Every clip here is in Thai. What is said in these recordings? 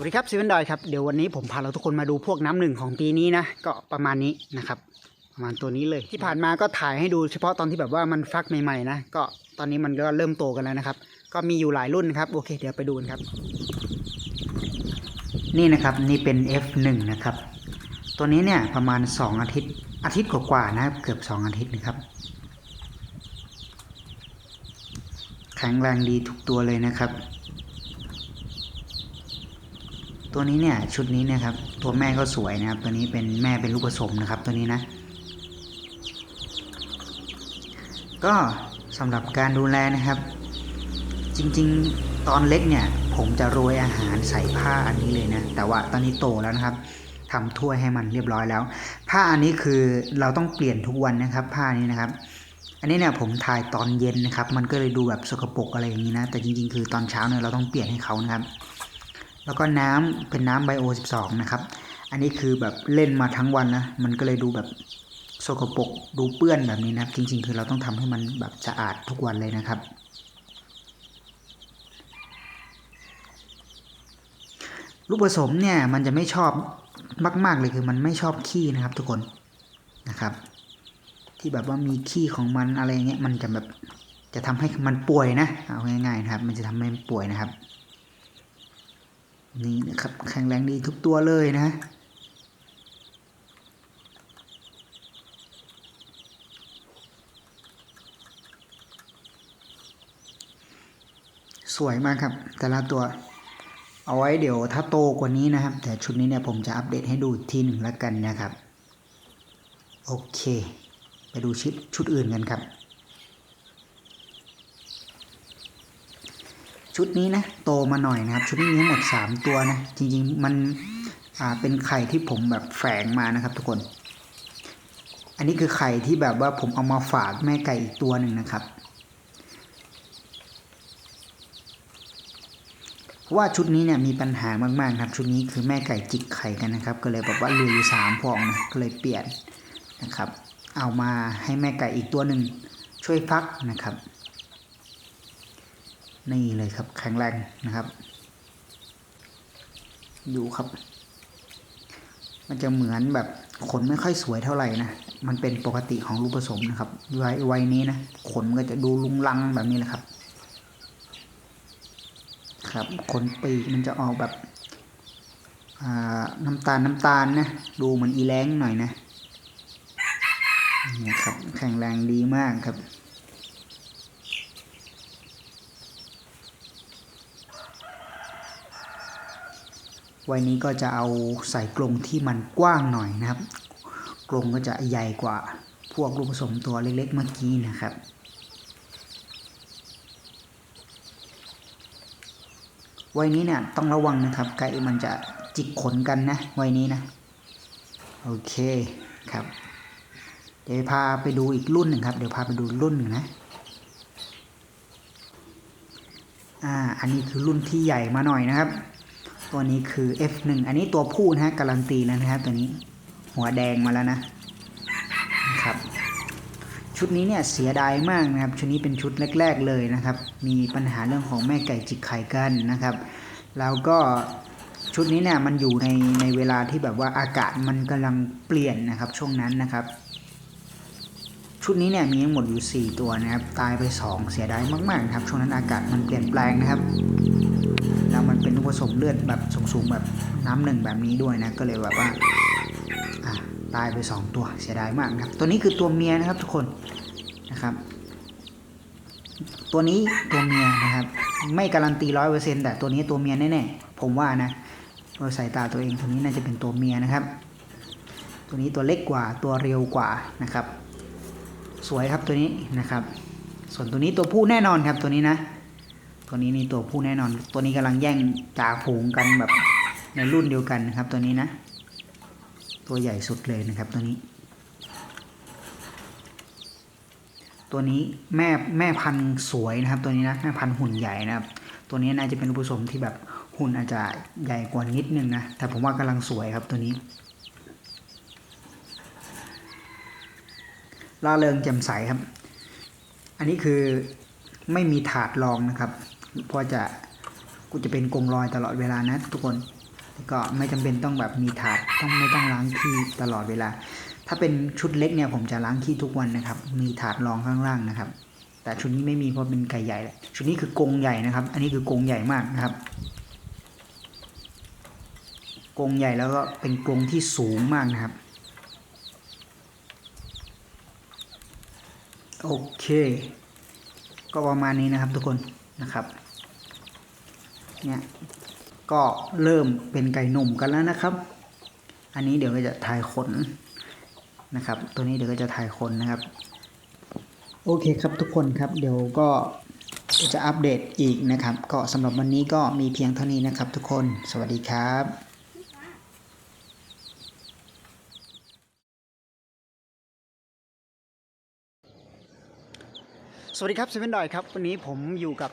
วัสดีครับซีเวนดอยครับเดี๋ยววันนี้ผมพาเราทุกคนมาดูพวกน้ำหนึ่งของปีนี้นะก็ประมาณนี้นะครับ ประมาณตัวนี้เลย ที่ผ่านมาก็ถ่ายให้ดูเฉพาะตอนที่แบบว่ามันฟักใหม่ๆนะก็ตอนนี้มันก็เริ่มโตกันแล้วนะครับ ก็มีอยู่หลายรุ่นครับโอเค เดี๋ยวไปดูกันครับ นี่นะครับนี่เป็น F1 นะครับ ตัวนี้เนี่ยประมาณ 2 อาทิตย์อาทิตย์กว่าๆนะครับเกือบ 2 อาทิตย์นะครับแข็งแรงดีทุกตัวเลยนะครับ ตัวนี้เนี่ยชุดนี้เนี่ยครับ ตัวแม่ก็สวยนะครับ ตัวนี้เป็นแม่เป็นลูกผสมนะครับ ตัวนี้นะ ก็สำหรับการดูแลนะครับ จริงๆตอนเล็กเนี่ย ผมจะโรยอาหารใส่ผ้าอันนี้เลยนะ แต่ว่าตอนนี้โตแล้วนะครับทำถ้วยให้มันเรียบร้อยแล้ว ผ้าอันนี้คือเราต้องเปลี่ยนทุกวันนะครับ ผ้านี้นะครับ อันนี้เนี่ยผมถ่ายตอนเย็นนะครับ มันก็เลยดูแบบสกปรกอะไรอย่างนี้นะ แต่จริง ๆ คือตอนเช้าเนี่ยเราต้องเปลี่ยนให้เขานะครับ แล้วก็น้ำเป็นน้ำไบโอ12 นะครับ อันนี้คือแบบเล่นมาทั้งวันนะ มันก็เลยดูแบบโสกปรกดูเปื้อนแบบนี้นะครับ จริง ๆ คือเราต้องทำให้มันแบบสะอาดทุกวันเลยนะครับ ลูกผสมเนี่ยมันจะไม่ชอบมาก ๆ เลยคือมันไม่ชอบขี้นะครับทุกคนนะครับ ที่แบบว่ามีขี้ของมันอะไรเงี้ยมันจะแบบจะทำให้มันป่วยนะเอาง่ายๆนะครับ มันจะทำให้มันป่วยนะครับ นี่นะครับแข็งแรงดีทุกตัวเลยนะสวยมากครับ แต่ละตัว เอาไว้เดี๋ยวถ้าโตกว่านี้นะครับ แต่ชุดนี้เนี่ยผมจะอัปเดตให้ดูอีกทีหนึ่งแล้วกันนะครับ โอเค ไปดูชุดชุดอื่นกันครับ ชุดนี้นะโตมาหน่อยนะครับ ชุดนี้มีหมด 3 ตัวนะ จริงๆมันเป็นไข่ที่ผมแบบแฝงมานะครับ ทุกคน อันนี้คือไข่ที่แบบว่าผมเอามาฝากแม่ไก่อีกตัวหนึ่งนะครับเพราะว่าชุดนี้เนี่ยมีปัญหามากๆครับ ชุดนี้คือแม่ไก่จิกไข่กันนะครับ ก็เลยแบบว่าเหลืออยู่สามฟองนะก็เลยเปลี่ยนนะครับ เอามาให้แม่ไก่อีกตัวหนึ่งช่วยฟักนะครับ นี่เลยครับ แข็งแรงนะครับอยู่ครับ มันจะเหมือนแบบขนไม่ค่อยสวยเท่าไหร่นะ มันเป็นปกติของลูกผสมนะครับวัยวัยนี้นะขนมันก็จะดูลุงลังแบบนี้แหละครับ ครับ ขนปีกมันจะออกแบบน้ำตาลน้ำตาลนะ ดูเหมือนอีแรงหน่อยนะนี่ครับ แข็งแรงดีมากครับ วัยนี้ก็จะเอาใส่กรงที่มันกว้างหน่อยนะครับ กรงก็จะใหญ่กว่าพวกลูกผสมตัวเล็กๆเมื่อกี้นะครับวัยนี้เนี่ยต้องระวังนะครับไก่มันจะจิกขนกันนะวัยนี้นะ โอเคครับ เดี๋ยวพาไปดูอีกรุ่นหนึ่งครับ เดี๋ยวพาไปดูรุ่นหนึ่งนะอ่า อันนี้คือรุ่นที่ใหญ่มาหน่อยนะครับ ตัวนี้คือ F1 อันนี้ตัวผู้นะฮะการันตีแล้วนะครับตัวนี้หัวแดงมาแล้วนะครับ ชุดนี้เนี่ยเสียดายมากนะครับ ชุดนี้เป็นชุดแรก ๆเลยนะครับ มีปัญหาเรื่องของแม่ไก่จิกไข่กันนะครับ แล้วก็ชุดนี้เนี่ยมันอยู่ในในเวลาที่แบบว่าอากาศมันกำลังเปลี่ยนนะครับ ช่วงนั้นนะครับ ชุดนี้เนี่ยมีทั้งหมดอยู่ 4 ตัวนะครับ ตายไป 2 เสียดายมากๆนะครับช่วงนั้นอากาศมันเปลี่ยนแปลงนะครับ แล้วมันเป็นลูกผสมเลือดแบบสูงๆแบบน้ำหนึ่งแบบนี้ด้วยนะ ก็เลยแบบว่าตายไป 2 ตัวเสียดายมากนะครับ ตัวนี้คือตัวเมียนะครับทุกคนนะครับ ตัวนี้ตัวเมียนะครับ ไม่การันตีร้อยเปอร์เซ็นต์แต่ตัวนี้ตัวเมียแน่ๆผมว่านะโดยสายตาตัวเองตัวนี้น่าจะเป็นตัวเมียนะครับ ตัวนี้ตัวเล็กกว่าตัวเร็วกว่านะครับ สวยครับตัวนี้นะครับ ส่วนตัวนี้ตัวผู้แน่นอนครับตัวนี้นะ ตัวนี้นี่ตัวผู้แน่นอน ตัวนี้กำลังแย่งจ่าฝูงกันแบบในรุ่นเดียวกันนะครับ ตัวนี้นะ ตัวใหญ่สุดเลยนะครับ ตัวนี้ ตัวนี้แม่แม่พันธุ์สวยนะครับ ตัวนี้นะแม่พันธุ์หุ่นใหญ่นะครับ ตัวนี้น่าจะเป็นลูกผสมที่แบบหุ่นอาจจะใหญ่กว่านิดนึงนะแต่ผมว่ากำลังสวยครับตัวนี้ล่าเริงแจ่มใสครับ อันนี้คือไม่มีถาดรองนะครับ พราะจะกูจะเป็นกรงลอยตลอดเวลานะ ทุกคนก็ไม่จำเป็นต้องแบบมีถาดต้องไม่ต้องล้างขี้ตลอดเวลา ถ้าเป็นชุดเล็กเนี่ยผมจะล้างขี้ทุกวันนะครับ มีถาดรองข้างล่างนะครับ แต่ชุดนี้ไม่มีเพราะเป็นไก่ใหญ่แหละชุดนี้คือกรงใหญ่นะครับ อันนี้คือกรงใหญ่มากนะครับกรงใหญ่แล้วก็เป็นกรงที่สูงมากนะครับ โอเค ก็ประมาณนี้นะครับทุกคน นะครับเนี่ยก็เริ่มเป็นไก่หนุ่มกันแล้วนะครับ อันนี้เดี๋ยวก็จะถ่ายขนนะครับ ตัวนี้เดี๋ยวก็จะถ่ายขนนะครับ โอเคครับทุกคนครับ เดี๋ยวก็จะอัปเดตอีกนะครับ ก็สำหรับวันนี้ก็มีเพียงเท่านี้นะครับ ทุกคน สวัสดีครับสวัสดีครับเซเว่นดอยครับ วันนี้ผมอยู่กับ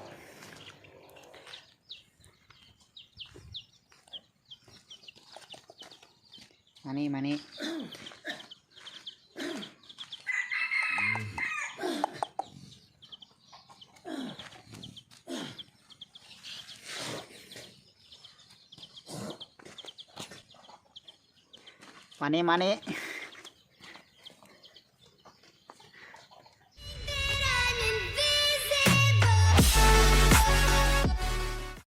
มานี่มานี่มานี่มานี่